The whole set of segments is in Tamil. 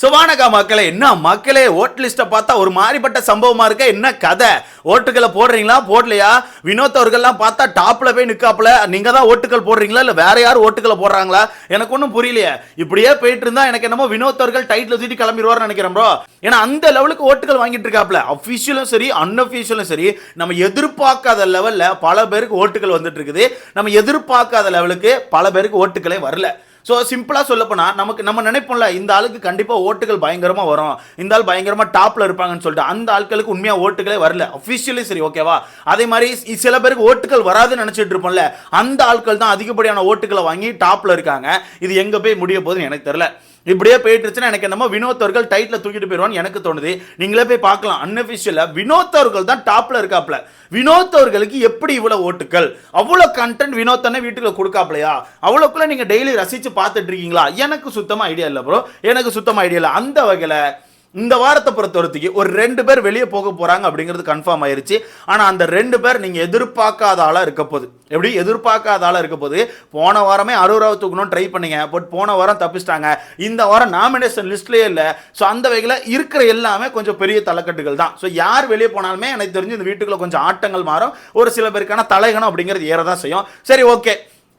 சுபானகா மக்களே என்ன மக்களே ஓட் லிஸ்ட்டை பார்த்தா ஒரு மாதிரிப்பட்ட சம்பவமா இருக்க? என்ன கதை? ஓட்டுகளை போடுறீங்களா? போடலையா? வினோத் அவர்கள்லாம் பார்த்தா டாப்ல போய் நிற்காப்புல நீங்க தான் ஓட்டுகள் போடுறீங்களா? இல்ல வேற யாரும் ஓட்டுகளை போடுறாங்களா? எனக்கு ஒன்றும் புரியலையே. இப்படியே போயிட்டு இருந்தா எனக்கு என்னமோ வினோத் அவர்கள் டைட்டில் தூக்கி கிளம்பிடுவார்னு நினைக்கிறேன் ப்ரோ ஏன்னா அந்த லெவலுக்கு ஓட்டுகள் வாங்கிட்டு இருக்காப்புல. அஃபிஷியலும் சரி அன்அஃபிஷியலும் சரி நம்ம எதிர்பார்க்காத லெவல்ல பல பேருக்கு ஓட்டுகள் வந்துட்டு இருக்குது. நம்ம எதிர்பார்க்காத லெவலுக்கு பல பேருக்கு ஓட்டுகளே வரல. ஸோ சிம்பிளாக சொல்லப்போனால் நமக்கு நம்ம நினைப்போம்ல இந்த ஆளுக்கு கண்டிப்பாக ஓட்டுகள் பயங்கரமாக வரும். இந்த ஆள் பயங்கரமாக டாப்பில் இருப்பாங்கன்னு சொல்லிட்டு அந்த ஆட்களுக்கு உண்மையாக ஓட்டுகளே வரல. அஃபிஷியலி சரி ஓகேவா அதே மாதிரி சில பேருக்கு ஓட்டுகள் வராதுன்னு நினச்சிட்டு இருப்போம்ல அந்த ஆட்கள் தான் அதிகப்படியான ஓட்டுகளை வாங்கி டாப்பில் இருக்காங்க. இது எங்கே போய் முடிய போகுதுன்னு எனக்கு தெரியல. இப்படியே போயிட்டு இருந்துச்சுன்னா எனக்கு என்னமோ வினோத் அவர்கள் டைட்டில் தூக்கிட்டு போயிடுவான்னு எனக்கு தோணுது. நீங்களே போய் பார்க்கலாம். அன்அஃபிஷியலாக வினோத் அவர்கள் தான் டாப்பில் இருக்காப்ல. வினோத் அவர்களுக்கு எப்படி இவ்வளோ ஓட்டுகள் அவ்வளோ கண்டென்ட் வினோத் தானே வீட்டுக்குள்ள கொடுக்காப்லையா? அவ்வளோக்குள்ளே நீங்கள் டெய்லி ரசித்து பார்த்துட்டு இருக்கீங்களா? எனக்கு சுத்தமாக ஐடியா இல்லை ப்ரோ எனக்கு சுத்தமாக ஐடியா இல்லை. அந்த வகையில் இந்த வாரத்தை பொறுத்தவரைக்கும் ஒரு ரெண்டு பேர் வெளியே போக போகிறாங்க அப்படிங்கிறது கன்ஃபார்ம் ஆயிருச்சு. ஆனால் அந்த ரெண்டு பேர் நீங்கள் எதிர்பார்க்காத ஆளாக இருக்க போகுது எப்படி? எதிர்பார்க்காத ஆளாக இருக்க போகுது போன வாரமே அறுபது தூக்கணும் ட்ரை பண்ணீங்க பட் போன வாரம் தப்பிச்சிட்டாங்க. இந்த வாரம் நாமினேஷன் லிஸ்ட்லேயே இல்லை. ஸோ அந்த வகையில் இருக்கிற எல்லாமே கொஞ்சம் பெரிய தலைக்கட்டுகள் தான். ஸோ யார் வெளியே போனாலுமே எனக்கு தெரிஞ்சு இந்த வீட்டுக்குள்ளே கொஞ்சம் ஆட்டங்கள் மாறும். ஒரு சில பேருக்கான தலைகணம் அப்படிங்கிறது ஏற தான் செய்யும். சரி ஓகே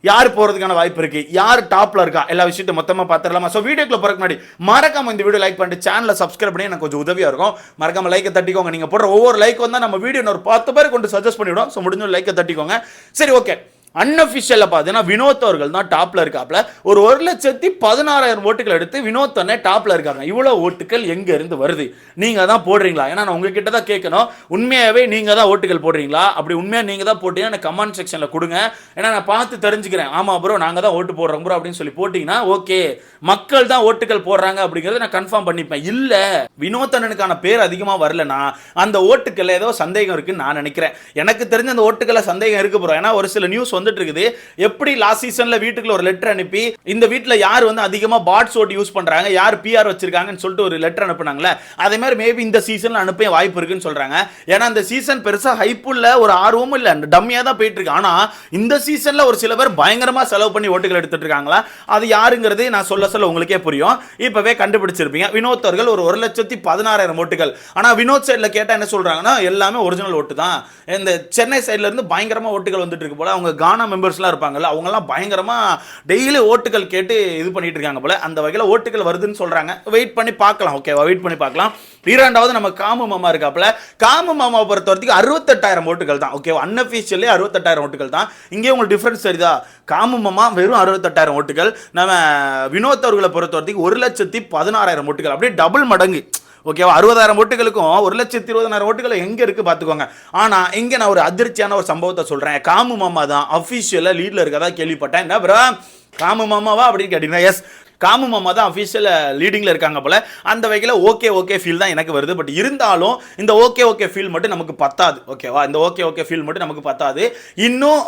யார் போகிறதுக்கான வாய்ப்பு இருக்குது யார் டாப்பில் இருக்கா? எல்லா விஷயத்தையும் மொத்தமாக பார்த்துடலாமா? ஸோ வீடியோக்குள்ள போறதுக்கு முன்னாடி மறக்காம இந்த வீடியோ லைக் பண்ணிட்டு சேனலை சப்ஸ்கிரைப் பண்ணி எனக்கு கொஞ்சம் உதவியாக இருக்கும். மறக்காம லைக்கை தட்டிக்கோங்க. நீங்கள் போடுற ஒவ்வொரு லைக் வந்தால் நம்ம வீடியோ ஒரு பத்து பேர் கொண்டு சஜஸ்ட் பண்ணிவிடும். ஸோ முடிஞ்ச லைக்கை தட்டிக்கோங்க. சரி ஓகே அன்அஃபிஷியலில் பார்த்தீங்கன்னா வினோத் அவர்கள் தான் டாப்ல இருக்காப்ல. ஒரு ஒரு லட்சத்தி பதினாறாயிரம் ஓட்டுகள் எடுத்து வினோத் அண்ணே டாப்ல இருக்காங்க இவ்வளோ ஓட்டுகள் எங்க இருந்து வருது? நீங்கள் தான் போடுறீங்களா? ஏன்னா நான் உங்ககிட்ட தான் கேட்கணும். உண்மையாவே நீங்க தான் ஓட்டுகள் போடுறீங்களா? அப்படி உண்மையா நீங்க தான் போட்டீங்கன்னா எனக்கு கமெண்ட் செக்ஷன்ல கொடுங்க. ஏன்னா நான் பார்த்து தெரிஞ்சுக்கிறேன். ஆமா ப்ரோ நாங்க தான் ஓட்டு போடுறோம் ப்ரோ அப்படின்னு சொல்லி போட்டிங்கன்னா ஓகே மக்கள் தான் ஓட்டுகள் போடுறாங்க அப்படிங்கறத நான் கன்ஃபார்ம் பண்ணிப்பேன். இல்ல வினோத் அண்ணனுக்கான பேர் அதிகமா வரலனா அந்த ஓட்டுகளில் ஏதோ சந்தேகம் இருக்குன்னு நான் நினைக்கிறேன். எனக்கு தெரிஞ்ச அந்த ஓட்டுகளில் சந்தேகம் இருக்கு ப்ரோ ஏன்னா ஒரு சில நியூஸ் வந்துட்டு இருக்குது எப்படி லாஸ்ட் சீசன்ல வீட்டுக்குள்ள ஒரு லெட்டர் அனுப்பி இந்த வீட்ல யார் வந்து அதிகமா பாட்ஸ் ஓட்டு யூஸ் பண்றாங்க யார் பிஆர் வச்சிருக்காங்கன்னு சொல்லிட்டு ஒரு லெட்டர் அனுப்புனாங்களே அதே மாதிரி மேபி இந்த சீசன்ல அனுப்ப வாய்ப்பு இருக்குன்னு சொல்றாங்க. ஏன்னா இந்த சீசன் பெருசா ஹைப் இல்ல ஒரு ஆர்வமும் இல்ல டம்மியா தான் போயிட்டு இருக்கு ஆனா இந்த சீசன்ல ஒரு சில பேர் பயங்கரமா செலவு பண்ணி ஓட்டுகள் எடுத்துட்டு இருக்காங்களா? அது யாருங்கிறது நான் சொல்ல சொல்ல உங்களுக்கே புரியும். இப்பவே கண்டுபிடிச்சிருப்பீங்க. வினோத் அவர்கள் ஒரு ஒரு லட்சத்தி பதினாறாயிரம் ஓட்டுகள். ஆனா வினோத் சைடுல கேட்டா என்ன சொல்றாங்கன்னா எல்லாமே ஒரிஜினல் ஓட்டு தான். இந்த சென்னை சைடுல இருந்து பயங்கரமா ஓட்டுகள் வந்துட்டு இருக்கு போல. அவங்க கானா மெம்பர்ஸ்லாம் இருப்பாங்கல்ல அவங்கெல்லாம் பயங்கரமாக டெய்லி ஓட்டுகள் கேட்டு இது பண்ணிட்டு இருக்காங்க போல. அந்த வகையில் ஓட்டுகள் வருதுன்னு சொல்கிறாங்க வெயிட் பண்ணி பார்க்கலாம் ஓகேவா வெயிட் பண்ணி பார்க்கலாம். இரண்டாவது நம்ம காமு மாமா இருக்காப்புல. காமு மாமாவை பொறுத்த வரைக்கும் அறுபத்தெட்டாயிரம் ஓட்டுகள் தான் ஓகேவா அன்அஃபிஷியலே அறுபத்தெட்டாயிரம் ஓட்டுகள் தான். இங்கே உங்களுக்கு டிஃப்ரென்ஸ் தெரியுதா? காமு மாமா வெறும் அறுபத்தெட்டாயிரம் ஓட்டுகள். நம்ம வினோத் அவர்களை பொறுத்த வரைக்கும் ஒரு லட்சத்தி பதினாறாயிரம் ஓட்டுகள். அப்படியே டபுள் மடங்கு. ஓகேவா அறுபதாயிரம் ஓட்டுகளுக்கும் ஒரு லட்சத்தி இருபதாயிரம் ஓட்டுகள் எங்கே இருக்குது பார்த்துக்கோங்க. ஆனால் இங்கே நான் ஒரு அதிர்ச்சியான ஒரு சம்பவத்தை சொல்கிறேன் காமு மாமா தான் அஃபிஷியலாக லீடில் இருக்கதா கேள்விப்பட்டேன். என்ன ப்ரோ காமு மாமாவா அப்படின்னு கேட்டிங்கன்னா எஸ் காமு மாமா தான் அஃபிஷியல் லீடிங்கில் இருக்காங்க போல். அந்த வகையில் ஓகே ஓகே ஃபீல் தான் எனக்கு வருது. பட் இருந்தாலும் இந்த ஓகே ஓகே ஃபீல் மட்டும் நமக்கு பத்தாது. ஓகேவா இந்த ஓகே ஓகே ஃபீல் மட்டும் நமக்கு பத்தாது. இன்னும்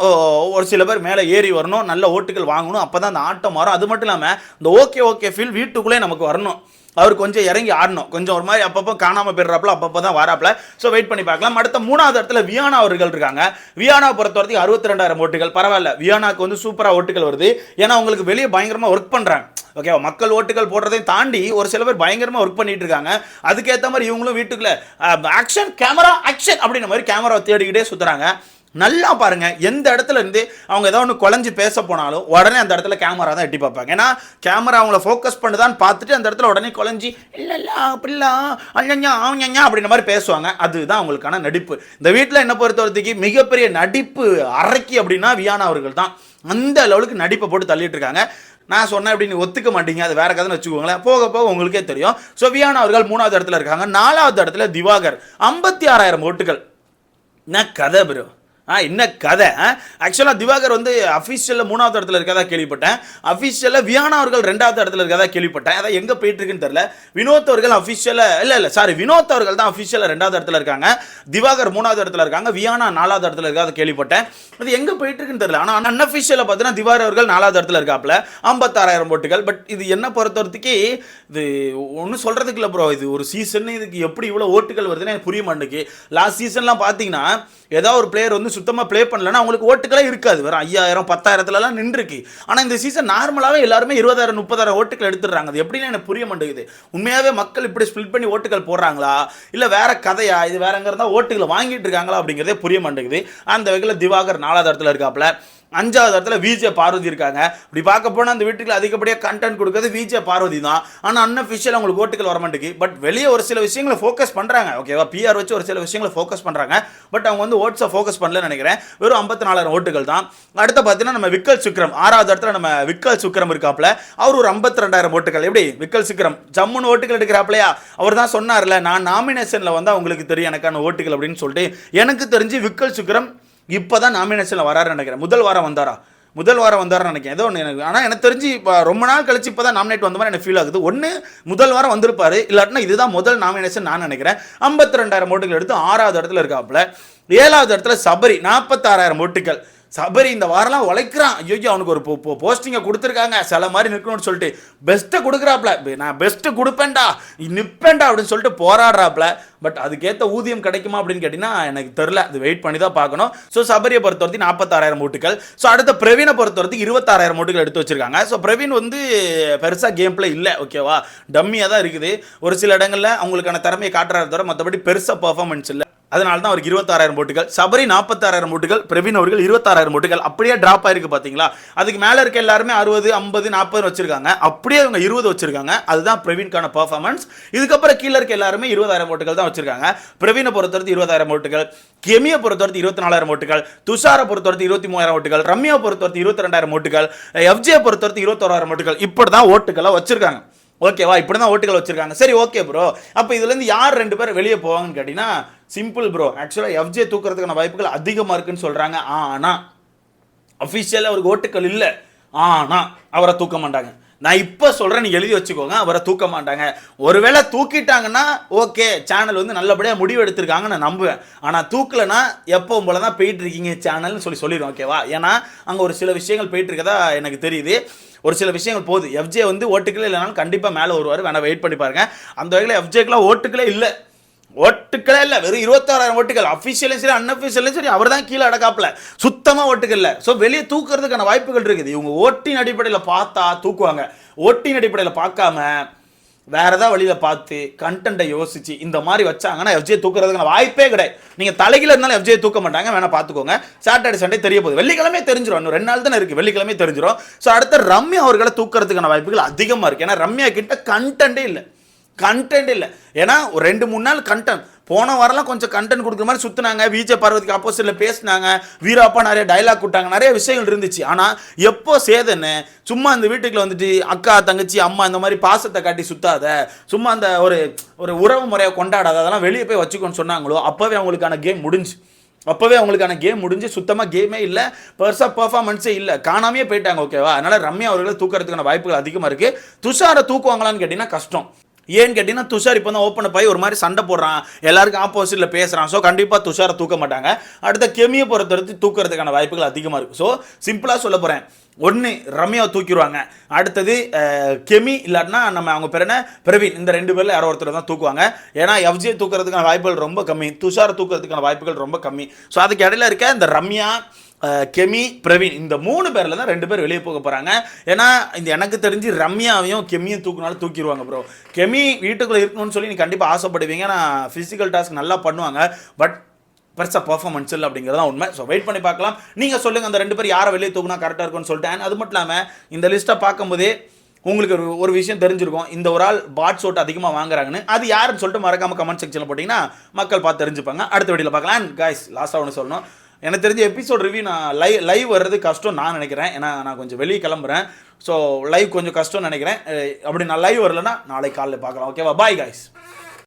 ஒரு சில பேர் மேலே ஏறி வரணும் நல்ல ஓட்டுகள் வாங்கணும் அப்போ தான் அந்த ஆட்டம் மாறும். அது மட்டும் இல்லாமல் இந்த ஓகே ஓகே ஃபீல் வீட்டுக்குள்ளே நமக்கு வரணும். அவர் கொஞ்சம் இறங்கி ஆடணும். கொஞ்சம் ஒரு மாதிரி அப்பப்போ காணாமல் போயிடுறாப்புல அப்பப்போ தான் வராப்புல. ஸோ வெயிட் பண்ணி பார்க்கலாம். அடுத்த மூணாவது இடத்துல வியானா அவர்கள் இருக்காங்க. வியானா பொறுத்த வரைக்கும் அறுபத்தி ரெண்டாயிரம் ஓட்டுகள். பரவாயில்ல. வியானாக்கு வந்து சூப்பராக ஓட்டுகள் வருது. ஏன்னா அவங்களுக்கு வெளியே பயங்கரமாக ஒர்க் பண்ணுறாங்க ஓகேவா மக்கள் ஓட்டுகள் போடுறதையும் தாண்டி ஒரு சில பேர் பயங்கரமாக ஒர்க் பண்ணிட்டு இருக்காங்க. அதுக்கேற்ற மாதிரி இவங்களும் வீட்டுக்குள்ளே ஆக்ஷன் கேமரா ஆக்ஷன் அப்படின்ற மாதிரி கேமராவை தேடிக்கிட்டே சுற்றுறாங்க நல்லா பாருங்க. எந்த இடத்துல இருந்து அவங்க ஏதோ ஒன்று குழஞ்சி பேச போனாலும் உடனே அந்த இடத்துல கேமரா தான் எட்டி பார்ப்பாங்க. ஏன்னா கேமரா அவங்கள ஃபோக்கஸ் பண்ணுதான்னு பார்த்துட்டு அந்த இடத்துல உடனே குழஞ்சி இல்லை இல்லை அப்படிலாம் அல்லஞ்சா அவங்கஞ்சா அப்படின்ற மாதிரி பேசுவாங்க. அதுதான் அவங்களுக்கான நடிப்பு. இந்த வீட்டில் என்ன பொறுத்த மிகப்பெரிய நடிப்பு அரைக்கி அப்படின்னா வியானா அவர்கள் தான். அந்த லெவலுக்கு நடிப்பை போட்டு தள்ளிட்டு இருக்காங்க. நான் சொன்னேன் அப்படின்னு ஒத்துக்க மாட்டீங்க. அது வேற கதைன்னு வச்சுக்கோங்களேன். போக போக உங்களுக்கே தெரியும். ஸோ வியானா அவர்கள் மூணாவது இடத்துல இருக்காங்க. நாலாவது இடத்துல திவாகர். ஐம்பத்தி ஆறாயிரம் ஓட்டுகள். என்ன கதை ப்ரோ ஆ என்ன கதை ஆக்சுவலாக திவாகர் வந்து அஃபிஷியலில் மூணாவது இடத்துல இருக்கதா கேள்விப்பட்டேன். அஃபிஷியலில் வியானா அவர்கள் ரெண்டாவது இடத்துல இருக்கதா கேள்விப்பட்டேன். அதான் எங்கே போயிட்டு இருக்குன்னு தெரியல. வினோத் அவர்கள் அஃபிஷியலில் இல்லை இல்லை சாரி வினோத் அவர்கள் தான் அஃபிஷியலில் ரெண்டாவது இடத்துல இருக்காங்க. திவாகர் மூணாவது இடத்துல இருக்காங்க. வியானா நாலாவது இடத்துல இருக்கதா கேள்விப்பட்டேன். அது எங்கே போயிட்டு இருக்குன்னு ஆனால் ஆனால் அன்அஃபிஷியலில் பார்த்தீங்கன்னா திவாகர் அவர்கள் நாலாவது இடத்துல இருக்காப்புல. ஐம்பத்தாறாயிரம் ஓட்டுகள். பட் இது என்ன பொறுத்தவரத்துக்கு இது ஒன்றும் சொல்கிறதுக்கு இல்லை ப்ரோ இது ஒரு சீசன் இதுக்கு எப்படி இவ்வளோ ஓட்டுகள் வருதுன்னு எனக்கு புரிய மாட்டேங்குது. லாஸ்ட் சீசன்லாம் பார்த்தீங்கன்னா ஏதாவது ஒரு பிளேயர் வந்து ஓட்டுக்கு சுத்தமாக ப்ளே பண்ணலன்னா அவங்களுக்கு ஓட்டுகளே இருக்காது. வெறும் ஐயாயிரம் பத்தாயிரத்துலலாம் நின்றுருக்கு. ஆனால் இந்த சீசன் நார்மலாகவே எல்லாருமே இருபதாயிரம் முப்பதாயிரம் ஓட்டுகள் எடுத்துடுறாங்க. அது எப்படின்னு எனக்கு புரிய மாட்டேங்குது. உண்மையாகவே மக்கள் இப்படி ஸ்பிளிட் பண்ணி ஓட்டுகள் போடுறாங்களா? இல்லை வேற கதையா? இது வேற எங்க இருந்தால் ஓட்டுகளை வாங்கிட்டு இருக்காங்களா அப்படிங்கிறதே புரிய மாட்டேங்குது. அந்த வகையில் திவாகர் நாலாவது இடத்துல இருக்காப்புல. அஞ்சாவது இடத்துல விஜே பார்வதி இருக்காங்க. இப்படி பார்க்க போனால் அந்த வீட்டுக்கு அதிகப்படியாக கண்டென்ட் கொடுக்குறது விஜே பார்வதி தான். ஆனால் அன்அஃபிஷியல் அவங்களுக்கு ஓட்டுகள் வர மாட்டேங்குது பட் வெளியே ஒரு சில விஷயங்களை ஃபோக்கஸ் பண்ணுறாங்க ஓகேவா பிஆர் வச்சு ஒரு சில விஷயங்களை ஃபோக்கஸ் பண்ணுறாங்க பட் அவங்க வந்து ஓட்ஸை ஃபோக்கஸ் பண்ணலன்னு நினைக்கிறேன். வெறும் ஐம்பத்தி நாலாயிரம் ஓட்டுகள் தான். அடுத்து பார்த்தீங்கன்னா நம்ம விக்கல் சுக்ரம் ஆறாவது இடத்துல நம்ம விக்கல் சுக்ரம் இருக்காப்ல அவர் ஒரு ஐம்பத்தி ரெண்டாயிரம் ஓட்டுகள். எப்படி? விக்கல் சுக்ரம் ஜம்முன்னு ஓட்டுகள் எடுக்கிறாப்லையா அவர் தான் சொன்னார்ல நான் நாமினேஷனில் வந்து அவங்களுக்கு தெரியும் எனக்கான ஓட்டுகள் அப்படின்னு சொல்லிட்டு. எனக்கு தெரிஞ்சு விக்கல் சுக்ரம் இப்போ தான் நாமினேஷனில் வராரு நினைக்கிறேன். முதல் வாரம் வந்தாரா? முதல் வாரம் வந்தாருன்னு நினைக்கிறேன். ஏதோ ஒன்று எனக்கு ஆனால் எனக்கு தெரிஞ்சு இப்போ ரொம்ப நாள் கழிச்சு இப்போ தான் நாமினேட் வந்த மாதிரி எனக்கு ஃபீல் ஆகுது. ஒன்று முதல் வாரம் வந்திருப்பாரு. இல்லாட்டினா இதுதான் முதல் நாமினேஷன் நான் நினைக்கிறேன். ஐம்பத்தி ரெண்டாயிரம் ஓட்டுகள் எடுத்து ஆறாவது இடத்துல இருக்காப்புல. ஏழாவது இடத்துல சபரி நாற்பத்தாறாயிரம் ஓட்டுகள். சபரி இந்த வாரம்லாம் உழைக்கிறான். ஐயோ அவனுக்கு ஒரு போஸ்டிங்கை கொடுத்துருக்காங்க. சில மாதிரி நிற்கணும்னு சொல்லிட்டு பெஸ்ட்டை கொடுக்குறாப்ல. நான் பெஸ்ட்டு கொடுப்பேன்டா நிற்பேன்டா அப்படின்னு சொல்லிட்டு போராடுறாப்ல. பட் அதுக்கேற்ற ஊதியம் கிடைக்குமா அப்படின்னு கேட்டிங்கன்னா எனக்கு தெரில அது வெயிட் பண்ணி தான் பார்க்கணும். ஸோ சபரியை பொறுத்த வரைக்கும் நாற்பத்தாறாயிரம் ஓட்டுகள் ஸோ அடுத்த பிரவீனை பொறுத்த வரைக்கும் இருபத்தாறாயிரம் ஓட்டுகள் எடுத்து வச்சிருக்காங்க. ஸோ பிரவீன் வந்து பெருசாக கேம் பிளே இல்லை ஓகேவா டம்மியாக தான் இருக்குது. ஒரு சில இடங்களில் அவங்களுக்கான திறமையை காட்டுறாரு தவிர மற்றபடி பெருசாக பர்ஃபார்மன்ஸ் இல்லை. அதனால தான் அவருக்கு இருபத்தாறாயிரம் ஓட்டுகள். சபரி நாற்பத்தாறாயிரம் ஓட்டுகள் பிரவீன் அவர்கள் இருபத்தாறாயிரம் ஓட்டுகள். அப்படியே டிராப் ஆயிருக்கு பார்த்தீங்களா அதுக்கு மேலே இருக்க எல்லாருமே அறுபது ஐம்பது நாற்பது வச்சிருக்காங்க. அப்படியே அவங்க இருபது வச்சிருக்காங்க. அதுதான் பிரவீன்கான பர்ஃபார்மன்ஸ் இதுக்கப்புறம் கீழே இருக்க எல்லாருமே இருபதாயிரம் ஓட்டுகள் தான் வச்சிருக்காங்க. பிரவீனை பொறுத்தவரைக்கும் இருபதாயிரம் ஓட்டுகள் கெமியை பொறுத்தவரைக்கும் இருபத்தி நாலாயிரம் ஓட்டுகள் துஷாரை பொறுத்தவரைக்கும் இருபத்தி மூவாயிரம் ஓட்டுகள் ரம்யா பொறுத்தவரைக்கும் இருபத்தி ரெண்டாயிரம் ஓட்டுகள் எஃப்ஜியை பொறுத்தவரைக்கும் இருபத்தோராயிரம் ஓட்டுகள். இப்படி தான் ஓட்டுகளை வச்சிருக்காங்க. ஓகேவா? இப்படி தான் ஓட்டுகள் வச்சிருக்காங்க. சரி ஓகே ப்ரோ அப்போ இதுலேருந்து யார் ரெண்டு பேர் வெளியே போவாங்கன்னு கேட்டிங்கன்னா சிம்பிள் ப்ரோ ஆக்சுவலாக எஃப்ஜே தூக்கிறதுக்கான வாய்ப்புகள் அதிகமாக இருக்குன்னு சொல்கிறாங்க ஆனால் அஃபிஷியலாக அவருக்கு ஓட்டுக்கள் இல்லை. ஆனால் அவரை தூக்க மாட்டாங்க. நான் இப்போ சொல்கிறேன் நீ எழுதி வச்சுக்கோங்க. அவரை தூக்க மாட்டாங்க. ஒருவேளை தூக்கிட்டாங்கன்னா ஓகே சேனல் வந்து நல்லபடியாக முடிவு எடுத்திருக்காங்க நான் நம்புவேன். ஆனால் தூக்கலைன்னா எப்பவும் போல தான் போயிட்டு இருக்கீங்க சேனல்னு சொல்லி சொல்லிடுவோம் ஓகேவா ஏன்னா அங்கே ஒரு சில விஷயங்கள் போயிட்டு இருக்கதா எனக்கு தெரியுது. ஒரு சில விஷயங்கள் போகுது. எஃப்ஜே வந்து ஓட்டுக்களே இல்லைனாலும் கண்டிப்பாக மேலே வருவார். வேணா வெயிட் பண்ணி பாருங்க. அந்த வகையில் எஃப்ஜேக்கெலாம் ஓட்டுக்களே இல்லை. ஓட்டுக்களே இல்லை வெறும் இருபத்தாறாயிரம் ஓட்டுகள். அஃபிஷியலும் சரி அன்அஃபிஷியலும் சரி அவர் தான் கீழே அடக்காப்பில். சுத்தமாக ஓட்டுகள் இல்லை. ஸோ வெளியே தூக்குறதுக்கான வாய்ப்புகள் இருக்குது. இவங்க ஓட்டின் அடிப்படையில் பார்த்தா தூக்குவாங்க. ஓட்டின் அடிப்படையில் பார்க்காம வேறு ஏதாவது வழியில் பார்த்து கண்டென்ட்டை யோசிச்சு இந்த மாதிரி வச்சாங்கன்னா எஃப்ஜே தூக்குறதுக்கான வாய்ப்பே கிடையாது. நீங்கள் தலையில் இருந்தாலும் எஃப்ஜே தூக்க மாட்டாங்க. வேணால் பார்த்துக்கோங்க. சாட்டர்டே சண்டே தெரிய போகுது. வெள்ளிக்கிழமை தெரிஞ்சிடும் இன்னும் ரெண்டு நாள் தானே இருக்குது வெள்ளிக்கிழமை தெரிஞ்சிடும் ஸோ அடுத்த ரம்யா அவர்களை தூக்குறதுக்கான வாய்ப்புகள் அதிகமாக இருக்குது ஏன்னா ரம்யா கிட்ட கண்டென்ட்டே இல்லை. கண்டென்ட் இல்லை. ஏன்னா ஒரு ரெண்டு மூணு நாள் கண்டென்ட் போன வாரம்லாம் கொஞ்சம் கண்டென்ட் கொடுக்குற மாதிரி சுற்றினாங்க விஜய் பார்வதிக்கு அப்போசிட்டில் பேசினாங்க. வீராப்பா நிறைய டைலாக் விட்டாங்க நிறைய விஷயங்கள் இருந்துச்சு. ஆனால் எப்போ சேதன்னு சும்மா அந்த வீட்டுக்குள்ள வந்துட்டு அக்கா தங்கச்சி அம்மா இந்த மாதிரி பாசத்தை காட்டி சுத்தாத சும்மா அந்த ஒரு ஒரு உறவு முறையை கொண்டாடாத அதெல்லாம் வெளியே போய் வச்சுக்கோன்னு சொன்னாங்களோ அப்போவே அவங்களுக்கான கேம் முடிஞ்சு. அப்போவே அவங்களுக்கான கேம் முடிஞ்சு சுத்தமாக கேமே இல்லை பெருசாக பர்ஃபார்மன்ஸே இல்லை. காணாமே போயிட்டாங்க ஓகேவா அதனால் ரம்யா அவர்களை தூக்கிறதுக்கான வாய்ப்புகள் அதிகமாக இருக்குது துஷாரை தூக்குவாங்களான்னு கேட்டிங்கன்னா கஷ்டம். ஏன்னு கேட்டிங்கன்னா துஷார் இப்போ தான் ஓப்பன் போய் ஒரு மாதிரி சண்டை போடுறான். எல்லாருக்கும் ஆப்போசிட்டில் பேசுகிறான் ஸோ கண்டிப்பாக துஷாரை தூக்க மாட்டாங்க. அடுத்த கெமியை பொறுத்தவரைக்கும் தூக்கிறதுக்கான வாய்ப்புகள் அதிகமாக இருக்குது ஸோ சிம்பிளாக சொல்ல போகிறேன் ஒன்று ரம்யாவை தூக்கிடுவாங்க. அடுத்தது கெமி இல்லாட்டினா நம்ம அவங்க பேர் என்ன? பிரவீன். இந்த ரெண்டு பேரில் யாரோ ஒருத்தர் தான் தூக்குவாங்க. ஏன்னா எஃப்ஜே தூக்கிறதுக்கான வாய்ப்புகள் ரொம்ப கம்மி. துஷாரை தூக்கிறதுக்கான வாய்ப்புகள் ரொம்ப கம்மி. ஸோ அதுக்கு இடையில இருக்க இந்த ரம்யா கெமி பிரவீன் இந்த மூணு பேரில் தான் ரெண்டு பேர் வெளியே போக போகிறாங்க ஏன்னா இந்த எனக்கு தெரிஞ்சு ரம்யாவையும் கெமியும் தூக்குனாலும் தூக்கிடுவாங்க ப்ரோ கெமி வீட்டுக்குள்ளே இருக்கணும்னு சொல்லி நீ கண்டிப்பாக ஆசைப்படுவீங்க. நான் ஃபிசிக்கல் டாஸ்க் நல்லா பண்ணுவாங்க. பட் பெருசாக பர்ஃபார்மன்ஸ் இல்லை அப்படிங்கிறதா உண்மை. ஸோ வெயிட் பண்ணி பார்க்கலாம். நீங்கள் சொல்லுங்கள் அந்த ரெண்டு பேர் யாரை வெளியே தூக்குனா கரெக்டாக இருக்கும்னு சொல்லிட்டு. அது மட்டும் இல்லாமல் இந்த லிஸ்ட்டை பார்க்கும்போதே உங்களுக்கு ஒரு ஒரு விஷயம் தெரிஞ்சிருக்கும். இந்த ஒரு ஆள் பாட் ஷோட் அதிகமாக வாங்குறாங்கன்னு. அது யாருன்னு சொல்லிட்டு மறக்காம கமெண்ட் செக்ஷனில் போட்டிங்கன்னா மக்கள் பார்த்து தெரிஞ்சுப்பாங்க. அடுத்த வீடியோவில் பார்க்கலாம். அண்ட் காய்ஸ் லாஸ்ட்டாக ஒன்று சொல்லணும். எனக்கு தெரிஞ்ச எபிசோட் ரிவ்யூ நான் லைவ் லைவ் வர்றது கஷ்டம் நான் நினைக்கிறேன். ஏன்னா நான் கொஞ்சம் வெளியே கிளம்புறேன். ஸோ லைவ் கொஞ்சம் கஷ்டம்னு நினைக்கிறேன். அப்படி நான் லைவ் வரலன்னா நாளைக்கு காலையில் பார்க்கலாம். ஓகேவா பாய் காய்ஸ்